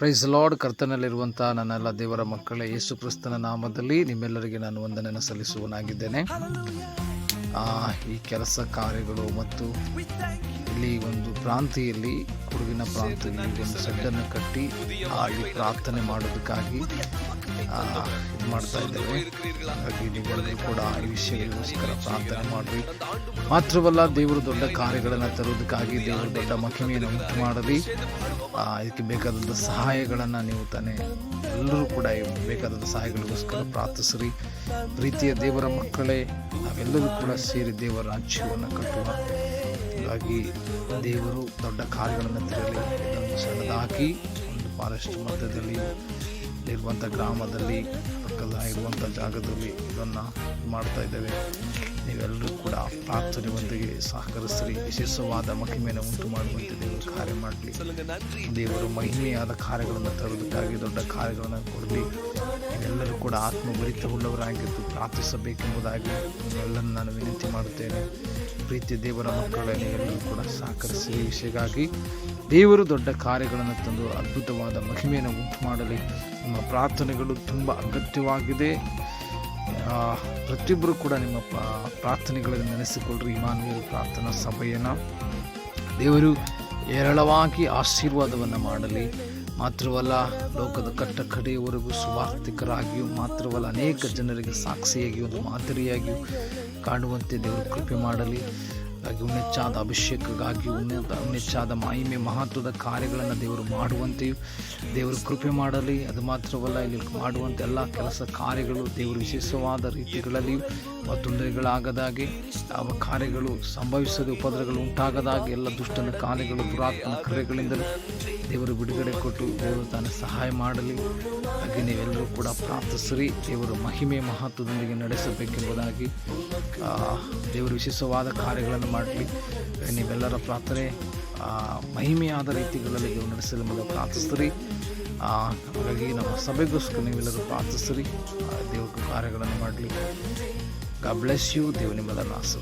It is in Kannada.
ಪ್ರೈಸ್ ಲಾರ್ಡ್ ಕರ್ತನಲ್ಲಿರುವಂಥ ನನ್ನೆಲ್ಲ ದೇವರ ಮಕ್ಕಳೇ ಯೇಸು ಕ್ರಿಸ್ತನ ನಾಮದಲ್ಲಿ ನಿಮ್ಮೆಲ್ಲರಿಗೆ ನಾನು ವಂದನೆಯನ್ನು ಸಲ್ಲಿಸುವನಾಗಿದ್ದೇನೆ ಈ ಕೆಲಸ ಕಾರ್ಯಗಳು ಮತ್ತು ಇಲ್ಲಿ ಒಂದು ಪ್ರಾಂತಿಯಲ್ಲಿ ಕೊಡಗಿನ ಪ್ರಾಂತದಲ್ಲಿ ಒಂದು ಸಡ್ಡನ್ನು ಕಟ್ಟಿ ಆ, ಇಲ್ಲಿ ಪ್ರಾರ್ಥನೆ ಮಾಡೋದಕ್ಕಾಗಿ ಆ, ಇದು ಮಾಡ್ತಾ ಇದ್ದೇವೆ. ಹಾಗಾಗಿ ನೀವೆಲ್ಲರೂ ಕೂಡ ಈ ವಿಷಯಗಳಿಗೋಸ್ಕರ ಪ್ರಾರ್ಥನೆ ಮಾಡಿ ಮಾತ್ರವಲ್ಲ ದೇವರು ದೊಡ್ಡ ಕಾರ್ಯಗಳನ್ನು ತರುವುದಕ್ಕಾಗಿ ದೇವರು ದೊಡ್ಡ ಮಹಿಮೆಯನ್ನು ಉಂಟು ಮಾಡಲಿ. ಆ, ಇದಕ್ಕೆ ಬೇಕಾದಂಥ ಸಹಾಯಗಳನ್ನು ನೀವು ತಾನೇ ಎಲ್ಲರೂ ಕೂಡ ಬೇಕಾದಂಥ ಸಹಾಯಗಳಿಗೋಸ್ಕರ ಪ್ರಾರ್ಥಿಸ್ರಿ. ಪ್ರೀತಿಯ ದೇವರ ಮಕ್ಕಳೇ ನಾವೆಲ್ಲರೂ ಕೂಡ ಸೇರಿ ದೇವರ ರಾಜ್ಯವನ್ನು ಕಟ್ಟುವ ಹಾಗಾಗಿ ದೇವರು ದೊಡ್ಡ ಕಾರ್ಯಗಳನ್ನು ತೆರಲಿ ಇದನ್ನು ಸಣ್ಣದಾಗಿ ಒಂದು ಫಾರೆಸ್ಟ್ ಮಧ್ಯದಲ್ಲಿ, ಇರುವಂಥ ಗ್ರಾಮದಲ್ಲಿ ಪಕ್ಕದ ಇರುವಂಥ ಜಾಗದಲ್ಲಿ ಇದನ್ನು ಮಾಡ್ತಾ ಇದ್ದೇವೆ. ನೀವೆಲ್ಲರೂ ಕೂಡ ಪ್ರಾರ್ಥನೆಯೊಂದಿಗೆ ಸಹಕರಿಸ್ರಿ. ವಿಶೇಷವಾದ ಮಹಿಮೆಯನ್ನು ಉಂಟು ಮಾಡುವಂತೆ ದೇವರು ಕಾರ್ಯ ಮಾಡಲಿ. ದೇವರು ಮಹಿಮೆಯಾದ ಕಾರ್ಯಗಳನ್ನು ತರುವುದಕ್ಕಾಗಿ ದೊಡ್ಡ ಕಾರ್ಯಗಳನ್ನು ಕೊಡಲಿ. ಎಲ್ಲರೂ ಕೂಡ ಆತ್ಮಭರಿತವುಳ್ಳವರಾಗಿದ್ದು ಪ್ರಾರ್ಥಿಸಬೇಕೆಂಬುದಾಗಿ ನಿಮ್ಮೆಲ್ಲರನ್ನು ನಾನು ವಿನಂತಿ ಮಾಡುತ್ತೇನೆ. ಪ್ರೀತಿ ದೇವರ ಮಕ್ಕಳನ್ನು ಎಲ್ಲರೂ ಕೂಡ ಸಹಕರಿಸಿ ವಿಷಯಗಾಗಿ ದೇವರು ದೊಡ್ಡ ಕಾರ್ಯಗಳನ್ನು ತಂದು ಅದ್ಭುತವಾದ ಮಹಿಮೆಯನ್ನು ಉಂಟು ಮಾಡಲಿ ನಮ್ಮ ಪ್ರಾರ್ಥನೆಗಳು ತುಂಬ ಅಗತ್ಯವಾಗಿದೆ. ಪ್ರತಿಯೊಬ್ಬರು ಕೂಡ ನಿಮ್ಮ ಪ್ರಾ- ಪ್ರಾರ್ಥನೆಗಳನ್ನು ನೆನೆಸಿಕೊಳ್ಳ್ರಿ. ಇಮಾನುವೇಲ್ ಪ್ರಾರ್ಥನಾ ಸಭೆಯನ್ನು. ದೇವರು ಏರಳವಾಗಿ ಆಶೀರ್ವಾದವನ್ನು ಮಾಡಲಿ. ಮಾತ್ರವಲ್ಲ, ಲೋಕದ ಕಟ್ಟ ಕಡೆಯವರೆಗೂ ಸುವಾರ್ಥಿಕರಾಗಿಯೂ ಮಾತ್ರವಲ್ಲ, ಅನೇಕ ಜನರಿಗೆ ಸಾಕ್ಷಿಯಾಗಿ, ಒಂದು ಮಾದರಿಯಾಗಿಯೂ ಕಾಣುವಂತೆ ದೇವರು ಕೃಪೆ ಮಾಡಲಿ. ಹಾಗೆ ಉನ್ನೆಚ್ಚಾದ ಅಭಿಷೇಕಕ್ಕಾಗಿ ಉನ್ನತ ಉನ್ನೆಚ್ಚಾದ ಮಹಿಮೆ ಮಹತ್ವದ ಕಾರ್ಯಗಳನ್ನು ದೇವರು ಮಾಡುವಂತೆಯೂ, ದೇವರು ಕೃಪೆ ಮಾಡಲಿ. ಅದು ಮಾತ್ರವಲ್ಲ, ಇಲ್ಲಿ ಮಾಡುವಂಥ ಎಲ್ಲ ಕೆಲಸ ಕಾರ್ಯಗಳು ದೇವರು ವಿಶೇಷವಾದ ರೀತಿಗಳಲ್ಲಿಯೂ ತೊಂದರೆಗಳಾಗದಾಗೆ ಯಾವ ಕಾರ್ಯಗಳು ಸಂಭವಿಸದೆ ಉಪದ್ರಗಳು ಉಂಟಾಗದಾಗ ಎಲ್ಲ ದುಷ್ಟನ ಕಾರ್ಯಗಳು ದುರಾತ್ಮನ ಕ್ರಿಯೆಗಳಿಂದಲೂ ದೇವರು ಬಿಡುಗಡೆ ಕೊಟ್ಟು ದೇವರು ತಾನು ಸಹಾಯ ಮಾಡಲಿ. ಹಾಗೆ ನೀವೆಲ್ಲರೂ ಕೂಡ ಪ್ರಾರ್ಥಿಸ್ರಿ. ದೇವರು ಮಹಿಮೆ ಮಹತ್ವದೊಂದಿಗೆ ನಡೆಸಬೇಕೆಂಬುದಾಗಿ ದೇವರು ವಿಶೇಷವಾದ ಕಾರ್ಯಗಳನ್ನು ಮಾಡಲಿ. ನೀವೆಲ್ಲರ ಪ್ರಾರ್ಥನೆ ಮಹಿಮೆಯಾದ ರೀತಿಗಳಲ್ಲಿ ದೇವರು ನಡೆಸಲು ಮೊದಲು ಪ್ರಾರ್ಥಿಸ್ರಿ. ಹಾಗಾಗಿ ನಮ್ಮ ಸಭೆಗೋಸ್ಕರ ನೀವೆಲ್ಲರೂ ಪ್ರಾರ್ಥಿಸ್ರಿ. ದೇವ್ರ ಕಾರ್ಯಗಳನ್ನು ಮಾಡಲಿ. ഗാഡ് ബ്ലെസ് യു ദേവനി മദർ നാസർ